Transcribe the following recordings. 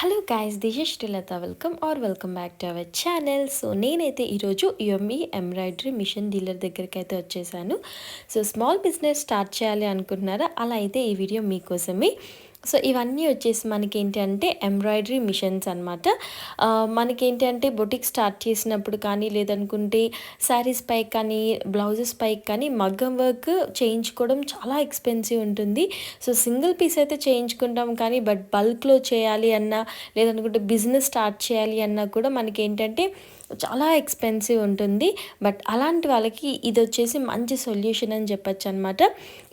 Hello guys this Srilatha welcome are welcome back to our channel so నేనైతే ఈరోజు యుఎంఈ embroidery machine dealer దగ్గరికి అయితే వచ్చేసాను. సో స్మాల్ బిజినెస్ స్టార్ట్ చేయాలి అనుకుంటున్నారా? అలా అయితే ఈ వీడియో మీకోసమే. సో ఇవన్నీ వచ్చేసి మనకి ఏంటంటే ఎంబ్రాయిడరీ మిషన్స్ అనమాట మనకేంటి అంటే బొటిక్ స్టార్ట్ చేసినప్పుడు కానీ లేదనుకుంటే శారీస్ పై కానీ బ్లౌజెస్ పైకి కానీ మగ్గం వర్క్ చేయించుకోవడం చాలా ఎక్స్పెన్సివ్ ఉంటుంది. సో సింగిల్ పీస్ అయితే చేయించుకుంటాం కానీ బట్ బల్క్లో చేయాలి అన్నా లేదనుకుంటే బిజినెస్ స్టార్ట్ చేయాలి అన్నా కూడా మనకి ఏంటంటే చాలా ఎక్స్పెన్సివ్ ఉంటుంది. బట్ అలాంటి వాళ్ళకి ఇది వచ్చేసి మంచి సొల్యూషన్ అని చెప్పచ్చు అనమాట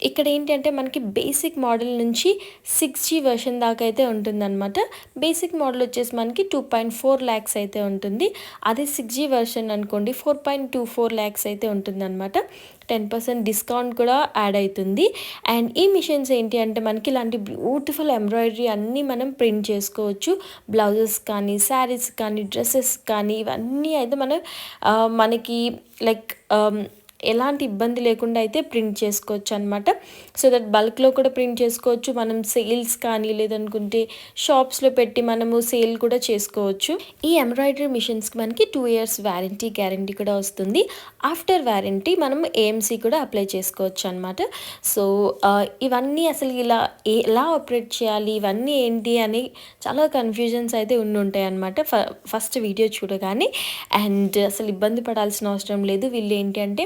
ఇక్కడ ఏంటంటే మనకి బేసిక్ మోడల్ నుంచి సిక్స్ జీ వెర్షన్ దాకా అయితే ఉంటుందన్నమాట. బేసిక్ మోడల్ వచ్చేసి మనకి టూ పాయింట్ ఫోర్ ల్యాక్స్ అయితే ఉంటుంది. అదే సిక్స్ జీ వెర్షన్ అనుకోండి four point two four lakhs అయితే ఉంటుందన్నమాట. టెన్ పర్సెంట్ డిస్కౌంట్ కూడా యాడ్ అవుతుంది. అండ్ ఈ మిషన్స్ ఏంటి అంటే మనకి ఇలాంటి బ్యూటిఫుల్ ఎంబ్రాయిడరీ అన్నీ మనం ప్రింట్ చేసుకోవచ్చు. బ్లౌజెస్ కానీ శారీస్ కానీ డ్రెస్సెస్ కానీ ఇవన్నీ అయితే మనం మనకి లైక్ ఎలాంటి ఇబ్బంది లేకుండా అయితే ప్రింట్ చేసుకోవచ్చు అనమాట సో దట్ బల్క్లో కూడా ప్రింట్ చేసుకోవచ్చు. మనం సేల్స్ కానీ లేదనుకుంటే షాప్స్లో పెట్టి మనము సేల్ కూడా చేసుకోవచ్చు. ఈ ఎంబ్రాయిడరీ మిషన్స్కి మనకి టూ ఇయర్స్ వ్యారంటీ గ్యారంటీ కూడా వస్తుంది. ఆఫ్టర్ వ్యారంటీ మనం ఏఎంసీ కూడా అప్లై చేసుకోవచ్చు అనమాట సో ఇవన్నీ అసలు ఇలా ఎలా ఆపరేట్ చేయాలి? ఇవన్నీ ఏంటి? అని చాలా కన్ఫ్యూజన్స్ అయితే ఉండి ఉంటాయి అనమాట ఫస్ట్ వీడియో చూడగానే. అండ్ అసలు ఇబ్బంది పడాల్సిన అవసరం లేదు. వీళ్ళు ఏంటి అంటే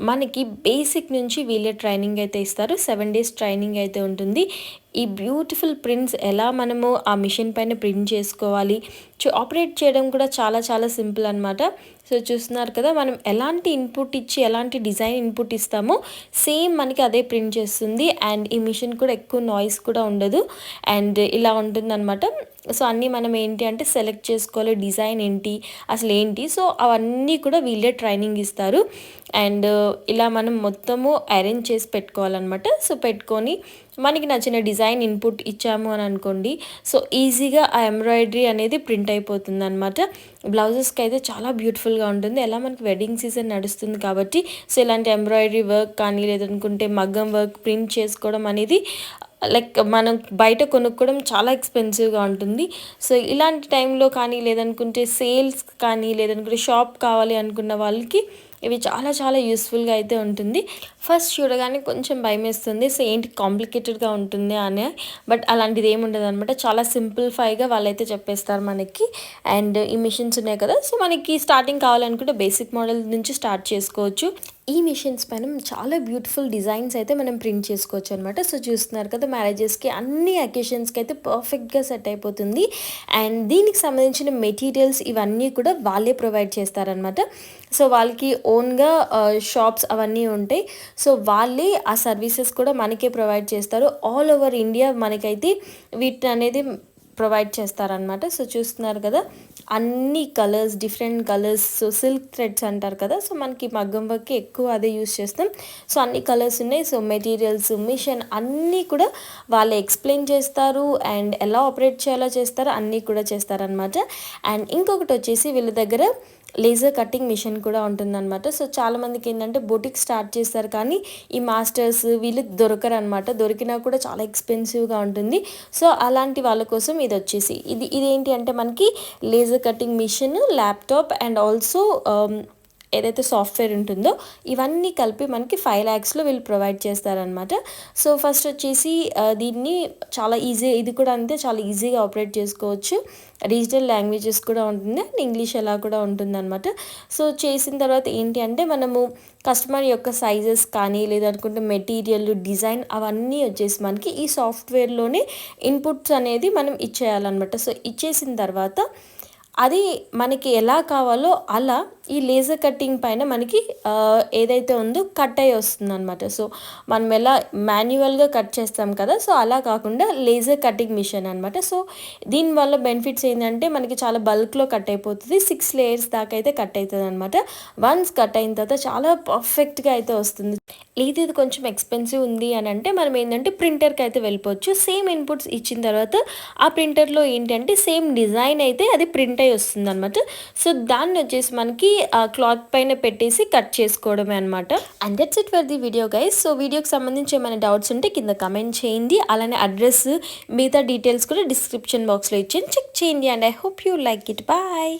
మనకి బేసిక్ నుంచి వీళ్ళే ట్రైనింగ్ అయితే ఇస్తారు. సెవెన్ డేస్ ట్రైనింగ్ అయితే ఉంటుంది. ఈ బ్యూటిఫుల్ ప్రింట్స్ ఎలా మనము ఆ మిషన్ పైన ప్రింట్ చేసుకోవాలి? ఆపరేట్ చేయడం కూడా చాలా చాలా సింపుల్ అనమాట సో చూస్తున్నారు కదా మనం ఎలాంటి ఇన్పుట్ ఇచ్చి ఎలాంటి డిజైన్ ఇన్పుట్ ఇస్తామో సేమ్ మనకి అదే ప్రింట్ చేస్తుంది. అండ్ ఈ మిషన్ కూడా ఎక్కువ నాయిస్ కూడా ఉండదు. అండ్ ఇలా ఉంటుందన్నమాట. సో అన్నీ మనం ఏంటి అంటే సెలెక్ట్ చేసుకోవాలి. డిజైన్ ఏంటి? అసలు ఏంటి? సో అవన్నీ కూడా వీళ్ళే ట్రైనింగ్ ఇస్తారు. అండ్ ఇలా మనం మొత్తము అరేంజ్ చేసి పెట్టుకోవాలన్నమాట. సో పెట్టుకొని మనకి నచ్చిన డిజైన్ ఇన్పుట్ ఇచ్చాము అని అనుకోండి. సో ఈజీగా ఆ ఎంబ్రాయిడరీ అనేది ప్రింట్ అయిపోతుంది అనమాట బ్లౌజెస్కి అయితే చాలా బ్యూటిఫుల్గా ఉంటుంది. ఎలా మనకి వెడ్డింగ్ సీజన్ నడుస్తుంది కాబట్టి సో ఇలాంటి ఎంబ్రాయిడరీ వర్క్ కానీ లేదనుకుంటే మగ్గం వర్క్ ప్రింట్ చేసుకోవడం అనేది లైక్ మనం బయట కొనుక్కోవడం చాలా ఎక్స్పెన్సివ్గా ఉంటుంది. సో ఇలాంటి టైంలో కానీ లేదనుకుంటే సేల్స్ కానీ లేదనుకుంటే షాప్ కావాలి అనుకున్న వాళ్ళకి ఇవి చాలా చాలా యూస్ఫుల్గా అయితే ఉంటుంది. ఫస్ట్ చూడగానే కొంచెం భయం వేస్తుంది సో ఏంటి కాంప్లికేటెడ్గా ఉంటుంది అని. బట్ అలాంటిది ఏమి ఉండదు అనమాట చాలా సింప్లిఫైగా వాళ్ళైతే చెప్పేస్తారు మనకి. అండ్ ఈ మిషన్స్ ఉన్నాయి కదా. సో మనకి స్టార్టింగ్ కావాలనుకుంటే బేసిక్ మోడల్ నుంచి స్టార్ట్ చేసుకోవచ్చు. ఈ మిషన్స్ పైన చాలా బ్యూటిఫుల్ డిజైన్స్ అయితే మనం ప్రింట్ చేసుకోవచ్చు అనమాట సో చూస్తున్నారు కదా మ్యారేజెస్కి అన్ని అకేషన్స్కి అయితే పర్ఫెక్ట్గా సెట్ అయిపోతుంది. అండ్ దీనికి సంబంధించిన మెటీరియల్స్ ఇవన్నీ కూడా వాళ్ళే ప్రొవైడ్ చేస్తారనమాట సో వాళ్ళకి ఓన్గా షాప్స్ అవన్నీ ఉంటాయి. సో వాళ్ళే ఆ సర్వీసెస్ కూడా మనకే ప్రొవైడ్ చేస్తారు. ఆల్ ఓవర్ ఇండియా మనకైతే వీటిని అనేది ప్రొవైడ్ చేస్తారనమాట సో చూస్తున్నారు కదా అన్ని colours different colours so silk threads అంటారు కదా సో మనకి మగ్గం వర్క్కి ఎక్కువ అదే యూస్ చేస్తాం. సో అన్ని కలర్స్ ఉన్నాయి. సో మెటీరియల్స్ మిషన్ అన్నీ కూడా వాళ్ళు ఎక్స్ప్లెయిన్ చేస్తారు అండ్ ఎలా ఆపరేట్ చేయాలో చేస్తారో అన్నీ కూడా చేస్తారనమాట అండ్ ఇంకొకటి వచ్చేసి వీళ్ళ దగ్గర లేజర్ కటింగ్ మిషన్ కూడా ఉంటుందన్నమాట. సో చాలామందికి ఏంటంటే బొటిక్ స్టార్ట్ చేస్తారు. కానీ ఈ మాస్టర్స్ వీళ్ళు దొరకరు అనమాట దొరికినా కూడా చాలా ఎక్స్పెన్సివ్గా ఉంటుంది. సో అలాంటి వాళ్ళ కోసం ఇది వచ్చేసి. ఇది ఇదేంటి అంటే మనకి laser cutting machine laptop and also ఏదైతే సాఫ్ట్వేర్ ఉంటుందో ఇవన్నీ కలిపి మనకి ఫైవ్ ల్యాక్స్లో వీళ్ళు ప్రొవైడ్ చేస్తారనమాట సో ఫస్ట్ వచ్చేసి దీన్ని చాలా ఈజీ ఇది కూడా అంతే చాలా ఈజీగా ఆపరేట్ చేసుకోవచ్చు. రీజనల్ లాంగ్వేజెస్ కూడా ఉంటుంది అండ్ ఇంగ్లీష్ ఎలా కూడా ఉంటుంది అనమాట సో చేసిన తర్వాత ఏంటి అంటే మనము కస్టమర్ యొక్క సైజెస్ కానీ లేదనుకుంటే మెటీరియల్ డిజైన్ అవన్నీ వచ్చేసి మనకి ఈ సాఫ్ట్వేర్లోనే ఇన్పుట్స్ అనేది మనం ఇచ్చేయాలన్నమాట. సో ఇచ్చేసిన తర్వాత అది మనకి ఎలా కావాలో అలా ఈ లేజర్ కటింగ్ పైన మనకి ఏదైతే ఉందో కట్ అయ్యి వస్తుంది అనమాట సో మనం ఎలా మాన్యువల్గా కట్ చేస్తాం కదా సో అలా కాకుండా లేజర్ కటింగ్ మిషన్ అనమాట సో దీనివల్ల బెనిఫిట్స్ ఏంటంటే మనకి చాలా బల్క్లో కట్ అయిపోతుంది. సిక్స్ లేయర్స్ దాకా అయితే కట్ అవుతుంది అనమాట వన్స్ కట్ అయిన తర్వాత చాలా పర్ఫెక్ట్గా అయితే వస్తుంది. లేదు ఇది కొంచెం ఎక్స్పెన్సివ్ ఉంది అని అంటే మనం ఏంటంటే ప్రింటర్కి అయితే వెళ్ళిపోవచ్చు. సేమ్ ఇన్పుట్స్ ఇచ్చిన తర్వాత ఆ ప్రింటర్లో ఏంటంటే సేమ్ డిజైన్ అయితే అది ప్రింట్ అయి వస్తుంది అనమాట సో దాన్ని వచ్చేసి మనకి క్లాత్ పైన పెట్టేసి కట్ చేసుకోవడమే అనమాట and that's it for the video guys so వీడియోకి సంబంధించి ఏమైనా డౌట్స్ ఉంటే కింద కమెంట్ చేయండి. అలానే అడ్రస్ మిగతా డీటెయిల్స్ కూడా డిస్క్రిప్షన్ బాక్స్లో ఇచ్చి చెక్ చేయండి and I hope you like it bye